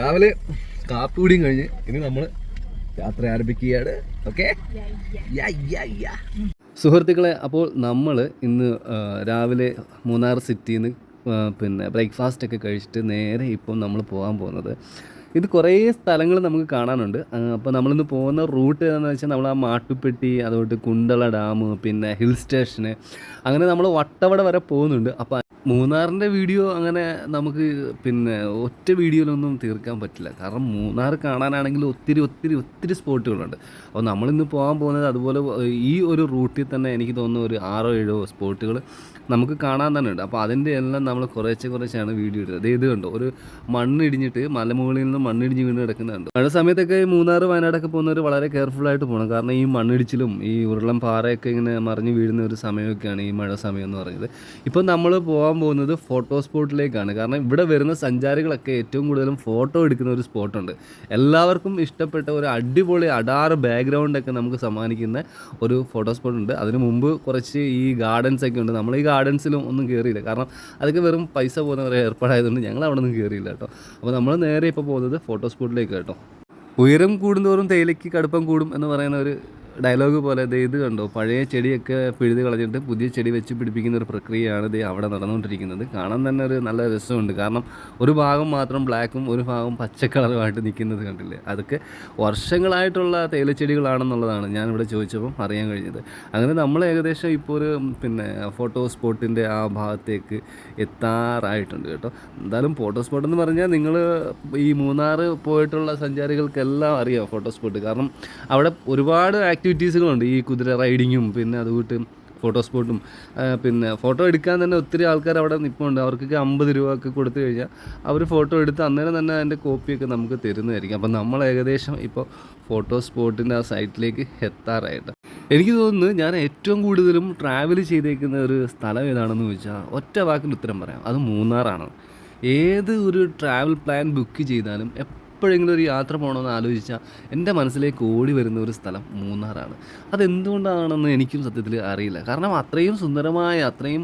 രാവിലെ കാപ്പി കൂടിയും കഴിഞ്ഞ് ഇനി നമ്മൾ യാത്ര ആരംഭിക്കുകയാണ്. ഓക്കെ സുഹൃത്തുക്കളെ അപ്പോൾ നമ്മൾ ഇന്ന് രാവിലെ മൂന്നാർ സിറ്റിയിൽ നിന്ന് പിന്നെ ബ്രേക്ക്ഫാസ്റ്റ് ഒക്കെ കഴിച്ചിട്ട് നേരെ ഇപ്പം നമ്മൾ പോകാൻ പോകുന്നത്. ഇത് കുറേ സ്ഥലങ്ങൾ നമുക്ക് കാണാനുണ്ട്. അപ്പോൾ നമ്മളിന്ന് പോകുന്ന റൂട്ട് ഏതാണെന്ന് വെച്ചാൽ നമ്മൾ ആ മാട്ടുപ്പെട്ടി അതുകൊണ്ട് കുണ്ടള ഡാം പിന്നെ ഹിൽ സ്റ്റേഷന്. അങ്ങനെ നമ്മൾ വട്ടവട വരെ പോകുന്നുണ്ട്. അപ്പോൾ മൂന്നാറിന്റെ വീഡിയോ അങ്ങനെ നമുക്ക് പിന്നെ ഒറ്റ വീഡിയോയിലൊന്നും തീർക്കാൻ പറ്റില്ല. കാരണം മൂന്നാർ കാണാനാണെങ്കിൽ ഒത്തിരി ഒത്തിരി ഒത്തിരി സ്പോട്ടുകളുണ്ട്. അപ്പോൾ നമ്മളിന്ന് പോകാൻ പോകുന്നത് അതുപോലെ ഈ ഒരു റൂട്ടിൽ തന്നെ എനിക്ക് തോന്നുന്നു ഒരു ആറോ ഏഴോ സ്പോട്ടുകൾ നമുക്ക് കാണാൻ തന്നെ ഉണ്ട്. അപ്പോൾ അതിന്റെ എല്ലാം നമ്മൾ കുറേശ്ശെ കുറേശ്ശെയാണ് വീഡിയോ ഇടുന്നത്. അതായത് ഇത് കണ്ടോ ഒരു മണ്ണിടിഞ്ഞിട്ട് മലമുകളിൽ നിന്ന് മണ്ണിടിഞ്ഞ് വീണ് കിടക്കുന്നുണ്ട് മഴ സമയത്തൊക്കെ മൂന്നാർ വയനാടൊക്കെ പോകുന്നവർ വളരെ കെയർഫുള്ളായിട്ട് പോകണം കാരണം ഈ മണ്ണിടിച്ചിലും ഈ ഉരുളം പാറയൊക്കെ ഇങ്ങനെ മറിഞ്ഞ് വീഴുന്ന ഒരു സമയമൊക്കെയാണ് ഈ മഴ സമയം എന്ന് പറയുന്നത്. ഇപ്പോൾ നമ്മൾ പോകാൻ പോകുന്നത് ഫോട്ടോ സ്പോട്ടിലേക്കാണ് കാരണം ഇവിടെ വരുന്ന സഞ്ചാരികളൊക്കെ ഏറ്റവും കൂടുതലും ഫോട്ടോ എടുക്കുന്ന ഒരു സ്പോട്ടുണ്ട് എല്ലാവർക്കും ഇഷ്ടപ്പെട്ട ഒരു അടിപൊളി അടാറ് ബാക്ക്ഗ്രൗണ്ടൊക്കെ നമുക്ക് സമ്മാനിക്കുന്ന ഒരു ഫോട്ടോ സ്പോട്ടുണ്ട് അതിന് മുമ്പ് കുറച്ച് ഈ ഗാർഡൻസ് ഒക്കെ ഉണ്ട്. നമ്മൾ ഈ ഗാർഡൻസിലും ഒന്നും കയറിയില്ല കാരണം അതൊക്കെ വെറും പൈസ പോകുന്ന ഒരു ഏർപ്പാടായതുകൊണ്ട് ഞങ്ങൾ അവിടെ നിന്ന് കയറിയില്ല കേട്ടോ. അപ്പോൾ നമ്മൾ നേരെ ഇപ്പോൾ പോകുന്നത് ഫോട്ടോ സ്പോട്ടിലേക്ക് കേട്ടോ. ഉയരം കൂടുന്തോറും തേയിലയ്ക്ക് കടുപ്പം കൂടും എന്ന് പറയുന്ന ഒരു ഡയലോഗ് പോലെ ദേ ഇത് കണ്ടോ? പഴയ ചെടിയൊക്കെ പിഴുതി കളഞ്ഞിട്ട് പുതിയ ചെടി വെച്ച് പിടിപ്പിക്കുന്ന ഒരു പ്രക്രിയയാണ് ദേ അവിടെ നടന്നുകൊണ്ടിരിക്കുന്നത്. കാണാൻ തന്നെ ഒരു നല്ല രസമുണ്ട്. കാരണം ഒരു ഭാഗം മാത്രം ബ്ലാക്കും ഒരു ഭാഗം പച്ച കളറുമായിട്ട് നിൽക്കുന്നത് കണ്ടില്ലേ? അതൊക്കെ വർഷങ്ങളായിട്ടുള്ള തേയിലച്ചെടികളാണെന്നുള്ളതാണ് ഞാനിവിടെ ചോദിച്ചപ്പം അറിയാൻ കഴിഞ്ഞത്. അങ്ങനെ നമ്മൾ ഏകദേശം ഇപ്പോൾ ഒരു പിന്നെ ഫോട്ടോ സ്പോട്ടിന്റെ ആ ഭാഗത്തേക്ക് എത്താറായിട്ടുണ്ട് കേട്ടോ. എന്തായാലും ഫോട്ടോ സ്പോട്ട് എന്ന് പറഞ്ഞാൽ നിങ്ങൾ ഈ മൂന്നാർ പോയിട്ടുള്ള സഞ്ചാരികൾക്കെല്ലാം അറിയാം ഫോട്ടോ സ്പോട്ട്. കാരണം അവിടെ ഒരുപാട് ആക്ടിവിറ്റീസുകളുണ്ട് ഈ കുതിര റൈഡിങ്ങും പിന്നെ അതുകൂട്ട് ഫോട്ടോ സ്പോട്ടും പിന്നെ ഫോട്ടോ എടുക്കാൻ തന്നെ ഒത്തിരി ആൾക്കാർ അവിടെ നിൽപ്പുണ്ട് അവർക്കൊക്കെ അമ്പത് രൂപ ഒക്കെ കൊടുത്തു കഴിഞ്ഞാൽ അവർ ഫോട്ടോ എടുത്ത് അന്നേരം തന്നെ അതിന്റെ കോപ്പിയൊക്കെ നമുക്ക് തരുന്നതായിരിക്കും. അപ്പം നമ്മൾ ഏകദേശം ഇപ്പോൾ ഫോട്ടോ സ്പോട്ടിന്റെ ആ സൈറ്റിലേക്ക് എത്താറായിട്ട്. എനിക്ക് തോന്നുന്നു ഞാൻ ഏറ്റവും കൂടുതലും ട്രാവൽ ചെയ്തേക്കുന്ന ഒരു സ്ഥലം ഏതാണെന്ന് ചോദിച്ചാൽ ഒറ്റ വാക്കിൽ ഉത്തരം പറയാം. അത് മൂന്നാറാണ്. ഏത് ഒരു ട്രാവൽ പ്ലാൻ ബുക്ക് ചെയ്താലും എപ്പോഴെങ്കിലും ഒരു യാത്ര പോകണമെന്ന് ആലോചിച്ചാൽ എന്റെ മനസ്സിലേക്ക് ഓടി വരുന്ന ഒരു സ്ഥലം മൂന്നാറാണ്. അതെന്തുകൊണ്ടാണെന്ന് എനിക്കും സത്യത്തിൽ അറിയില്ല. കാരണം അത്രയും സുന്ദരമായ അത്രയും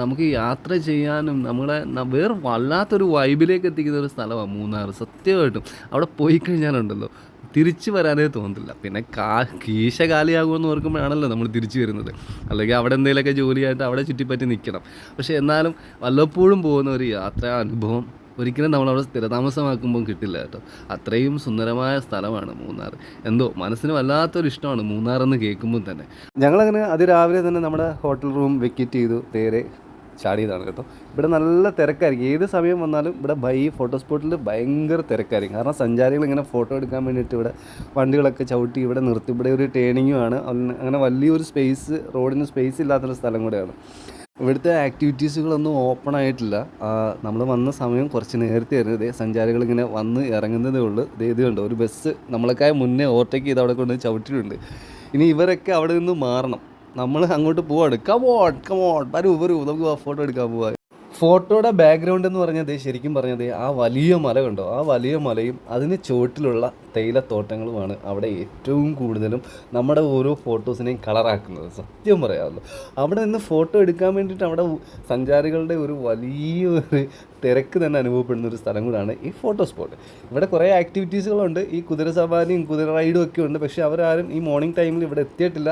നമുക്ക് യാത്ര ചെയ്യാനും നമ്മളെ വേറെ വല്ലാത്തൊരു വൈബിലേക്ക് എത്തിക്കുന്ന ഒരു സ്ഥലമാണ് മൂന്നാർ സത്യമായിട്ടും അവിടെ പോയി കഴിഞ്ഞാലുണ്ടല്ലോ തിരിച്ചു വരാനേ തോന്നില്ല പിന്നെ കാ കീശ കാലിയാകുമെന്ന് ഓർക്കുമ്പോഴാണല്ലോ നമ്മൾ തിരിച്ചു വരുന്നത്. അല്ലെങ്കിൽ അവിടെ എന്തെങ്കിലുമൊക്കെ ജോലിയായിട്ട് അവിടെ ചുറ്റിപ്പറ്റി നിൽക്കണം. പക്ഷേ എന്നാലും വല്ലപ്പോഴും പോകുന്ന ഒരു യാത്രാ അനുഭവം ഒരിക്കലും നമ്മൾ അവിടെ സ്ഥിരതാമസമാക്കുമ്പോൾ കിട്ടില്ല കേട്ടോ. അത്രയും സുന്ദരമായ സ്ഥലമാണ് മൂന്നാർ. എന്തോ മനസ്സിന് വല്ലാത്തൊരു ഇഷ്ടമാണ് മൂന്നാർ എന്ന് കേൾക്കുമ്പോൾ തന്നെ. ഞങ്ങളങ്ങനെ അതിരാവിലെ തന്നെ നമ്മുടെ ഹോട്ടൽ റൂം വെക്കറ്റ് ചെയ്തു നേരെ ചാടിയതാണ് കേട്ടോ. ഇവിടെ നല്ല തിരക്കായിരിക്കും. ഏത് സമയം വന്നാലും ഇവിടെ ബൈ ഫോട്ടോ സ്പോട്ടിൽ ഭയങ്കര തിരക്കായിരിക്കും. കാരണം സഞ്ചാരികൾ ഇങ്ങനെ ഫോട്ടോ എടുക്കാൻ വേണ്ടിയിട്ട് ഇവിടെ വണ്ടികളൊക്കെ ചവിട്ടി ഇവിടെ നിർത്തി. ഇവിടെ ഒരു ടേണിങ്ങുമാണ് അങ്ങനെ വലിയൊരു സ്പേസ് റോഡിന് സ്പേസ് ഇല്ലാത്തൊരു സ്ഥലം കൂടെയാണ്. ഇവിടുത്തെ ആക്ടിവിറ്റീസുകളൊന്നും ഓപ്പൺ ആയിട്ടില്ല. നമ്മൾ വന്ന സമയം കുറച്ച് നേരത്തെ ആയിരുന്നു. ഇതേ സഞ്ചാരികൾ ഇങ്ങനെ വന്ന് ഇറങ്ങുന്നതേ ഉള്ളൂ. ഇതേ ഇത് കണ്ടോ? ഒരു ബസ് നമ്മളെക്കായ മുന്നേ ഓവർടേക്ക് ചെയ്ത് അവിടെ കൊണ്ട് ചവിട്ടിയിട്ടുണ്ട്. ഇനി ഇവരൊക്കെ അവിടെ നിന്ന് മാറണം. നമ്മൾ അങ്ങോട്ട് പോവാണ്. കമോൺ കമോൺ വരൂ വരൂ. നമുക്ക് ഫോട്ടോ എടുക്കാൻ പോവാ. ഫോട്ടോയുടെ ബാക്ക്ഗ്രൗണ്ട് എന്ന് പറഞ്ഞത് ശരിക്കും പറഞ്ഞത് ആ വലിയ മല കണ്ടോ? ആ വലിയ മലയും അതിന് ചുവട്ടിലുള്ള തേയിലത്തോട്ടങ്ങളുമാണ് അവിടെ ഏറ്റവും കൂടുതലും നമ്മുടെ ഓരോ ഫോട്ടോസിനെയും കളറാക്കുന്നത്. സത്യം പറയാമല്ലോ അവിടെ നിന്ന് ഫോട്ടോ എടുക്കാൻ വേണ്ടിയിട്ട് അവിടെ സഞ്ചാരികളുടെ ഒരു വലിയ ഒരു തിരക്ക് തന്നെ അനുഭവപ്പെടുന്ന ഒരു സ്ഥലം കൂടാണ് ഈ ഫോട്ടോ സ്പോട്ട്. ഇവിടെ കുറേ ആക്ടിവിറ്റീസുകളുണ്ട്. ഈ കുതിര സവാരിയും കുതിര റൈഡും ഒക്കെ ഉണ്ട്. പക്ഷേ അവരാരും ഈ മോർണിംഗ് ടൈമിൽ ഇവിടെ എത്തിയിട്ടില്ല.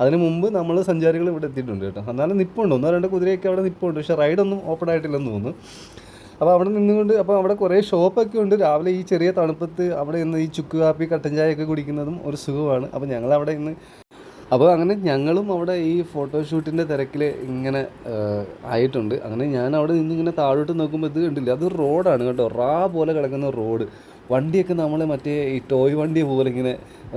അതിന് മുമ്പ് നമ്മൾ സഞ്ചാരികൾ ഇവിടെ എത്തിയിട്ടുണ്ട് കേട്ടോ. എന്നാലും നിപ്പുണ്ട്. ഒന്നോ രണ്ടോ കുതിരയൊക്കെ അവിടെ നിപ്പുണ്ട്. പക്ഷേ റൈഡൊന്നും ഓപ്പൺ ആയിട്ടില്ലെന്ന് തോന്നുന്നു. അപ്പോൾ അവിടെ നിന്നുകൊണ്ട് അപ്പോൾ അവിടെ കുറേ ഷോപ്പൊക്കെ ഉണ്ട്. രാവിലെ ഈ ചെറിയ തണുപ്പത്ത് അവിടെ നിന്ന് ഈ ചുക്ക് കാപ്പി കട്ടൻ ചായയൊക്കെ കുടിക്കുന്നതും ഒരു സുഖമാണ്. അപ്പോൾ ഞങ്ങൾ അവിടെ ഇന്ന് അപ്പോൾ അങ്ങനെ ഞങ്ങളും അവിടെ ഈ ഫോട്ടോഷൂട്ടിന്റെ തിരക്കിൽ ഇങ്ങനെ ആയിട്ടുണ്ട്. അങ്ങനെ ഞാൻ അവിടെ നിന്ന് ഇങ്ങനെ താഴോട്ട് നോക്കുമ്പോൾ ഇത് കണ്ടില്ല? അത് റോഡാണ് കേട്ടോ. റാ പോലെ കിടക്കുന്ന റോഡ് വണ്ടിയൊക്കെ നമ്മൾ മറ്റേ ഈ ടോയ് വണ്ടി പോലെ ഇങ്ങനെ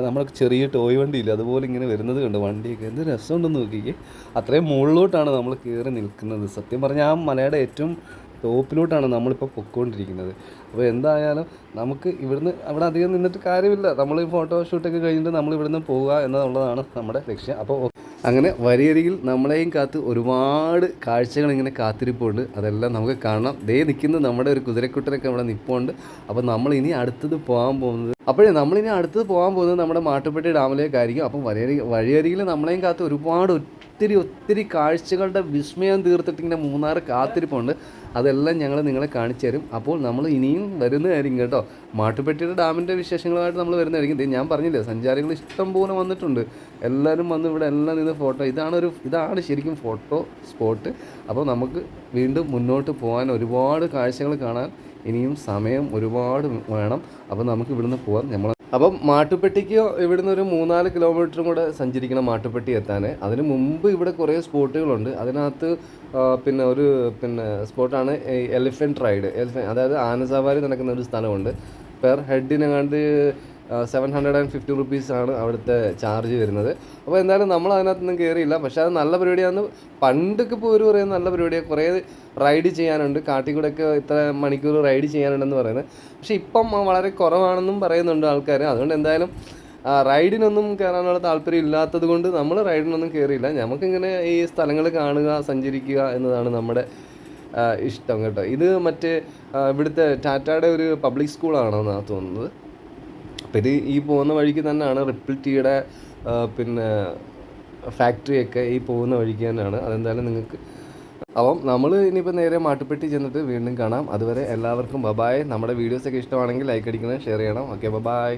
നമ്മൾ ചെറിയ ടോയ് വണ്ടിയില്ല അതുപോലെ ഇങ്ങനെ വരുന്നത് കണ്ട് വണ്ടിയൊക്കെ. എന്ത് രസമുണ്ടെന്ന് നോക്കിക്കേ. അത്രയും മുകളിലോട്ടാണ് നമ്മൾ കയറി നിൽക്കുന്നത്. സത്യം പറഞ്ഞാൽ ആ മലയുടെ ഏറ്റവും ടോപ്പിലോട്ടാണ് നമ്മളിപ്പോൾ പൊയ്ക്കൊണ്ടിരിക്കുന്നത് അപ്പോൾ എന്തായാലും നമുക്ക് ഇവിടുന്ന് അവിടെ അധികം നിന്നിട്ട് കാര്യമില്ല. നമ്മൾ ഈ ഫോട്ടോ ഷൂട്ടൊക്കെ കഴിഞ്ഞിട്ട് നമ്മൾ ഇവിടുന്ന് പോവുക എന്നുള്ളതാണ് നമ്മുടെ ലക്ഷ്യം. അപ്പോൾ അങ്ങനെ വരിയരികിൽ നമ്മളെയും കാത്ത് ഒരുപാട് കാഴ്ചകൾ ഇങ്ങനെ കാത്തിരിപ്പുണ്ട്. അതെല്ലാം നമുക്ക് കാണണം. ദേ നിൽക്കുന്ന നമ്മുടെ ഒരു കുതിരക്കുട്ടനൊക്കെ അവിടെ നിൽപ്പുണ്ട് അപ്പോൾ നമ്മൾ ഇനി അടുത്തത് പോകാൻ പോകുന്നത് അപ്പോഴേ നമ്മളിനി അടുത്തത് പോകാൻ പോകുന്നത് നമ്മുടെ മാട്ടുപ്പെട്ടി ഡാമിലേക്കായിരിക്കും. അപ്പം വരിയരി വഴിയരികിൽ നമ്മളെയും കാത്ത് ഒരുപാട് ഒത്തിരി ഒത്തിരി കാഴ്ചകളുടെ വിസ്മയം തീർത്തിട്ട് ഇങ്ങനെ മൂന്നാർ കാത്തിരിപ്പുണ്ട്. അതെല്ലാം ഞങ്ങൾ നിങ്ങളെ കാണിച്ചു തരും. അപ്പോൾ നമ്മൾ ഇനിയും വരുന്നതായിരിക്കും കേട്ടോ. മാട്ടുപ്പെട്ടിയുടെ ഡാമിന്റെ വിശേഷങ്ങളുമായിട്ട് നമ്മൾ വരുന്നതായിരിക്കും. ഞാൻ പറഞ്ഞില്ലേ സഞ്ചാരികൾ ഇഷ്ടം പോലെ വന്നിട്ടുണ്ട്. എല്ലാവരും വന്ന് ഇവിടെ എല്ലാം നിന്ന് ഫോട്ടോ ഇതാണ് ഒരു ഇതാണ് ശരിക്കും ഫോട്ടോ സ്പോട്ട്. അപ്പോൾ നമുക്ക് വീണ്ടും മുന്നോട്ട് പോകാൻ ഒരുപാട് കാഴ്ചകൾ കാണാൻ ഇനിയും സമയം ഒരുപാട് വേണം. അപ്പോൾ നമുക്ക് ഇവിടുന്ന് പോകാം നമ്മൾ അപ്പം മാട്ടുപ്പെട്ടിക്ക് ഇവിടുന്ന് ഒരു മൂന്നാൽ കിലോമീറ്ററും കൂടെ സഞ്ചരിക്കണം മാട്ടുപ്പെട്ടി എത്താൻ. അതിന് മുമ്പ് ഇവിടെ കുറേ സ്പോട്ടുകളുണ്ട്. അതിനകത്ത് പിന്നെ ഒരു പിന്നെ സ്പോട്ടാണ് എലിഫന്റ് റൈഡ് എലിഫൻ അതായത് ആന സവാരി നടക്കുന്ന ഒരു സ്ഥലമുണ്ട് per ഹെഡിനെങ്ങാണ്ട് seven hundred and fifty rupees ആണ് അവിടുത്തെ ചാർജ് വരുന്നത്. അപ്പോൾ എന്തായാലും നമ്മൾ അതിനകത്തൊന്നും കയറിയില്ല പക്ഷേ അത് നല്ല പരിപാടിയാണ് പണ്ടൊക്കെ പോര് പറയുന്നത് നല്ല പരിപാടിയാണ് കുറേ റൈഡ് ചെയ്യാനുണ്ട്. കാട്ടിൽ ഇത്ര മണിക്കൂർ റൈഡ് ചെയ്യാനുണ്ടെന്ന് പറയുന്നത്. പക്ഷേ ഇപ്പം വളരെ കുറവാണെന്നും പറയുന്നുണ്ട് ആൾക്കാർ അതുകൊണ്ട് എന്തായാലും റൈഡിനൊന്നും കയറാനുള്ള താല്പര്യം ഇല്ലാത്തത് കൊണ്ട് നമ്മൾ റൈഡിനൊന്നും കയറിയില്ല നമുക്കിങ്ങനെ ഈ സ്ഥലങ്ങൾ കാണുക സഞ്ചരിക്കുക എന്നതാണ് നമ്മുടെ ഇഷ്ടം കേട്ടോ. ഇത് മറ്റേ ഇവിടുത്തെ ടാറ്റയുടെ ഒരു പബ്ലിക് സ്കൂളാണെന്നാണ് തോന്നുന്നത്. ഇത് ഈ പോകുന്ന വഴിക്ക് തന്നെയാണ് റിപ്പിൾ ടീയുടെ പിന്നെ ഫാക്ടറിയൊക്കെ ഈ പോകുന്ന വഴിക്ക് തന്നെയാണ്. അതെന്തായാലും നിങ്ങൾക്ക് അപ്പം നമ്മൾ ഇനിയിപ്പോൾ നേരെ മാട്ടുപ്പെട്ടി ചെന്നിട്ട് വീണ്ടും കാണാം. അതുവരെ എല്ലാവർക്കും ബബായ് നമ്മുടെ വീഡിയോസൊക്കെ ഇഷ്ടമാണെങ്കിൽ ലൈക്ക് അടിക്കണം ഷെയർ ചെയ്യണം. Okay bye-bye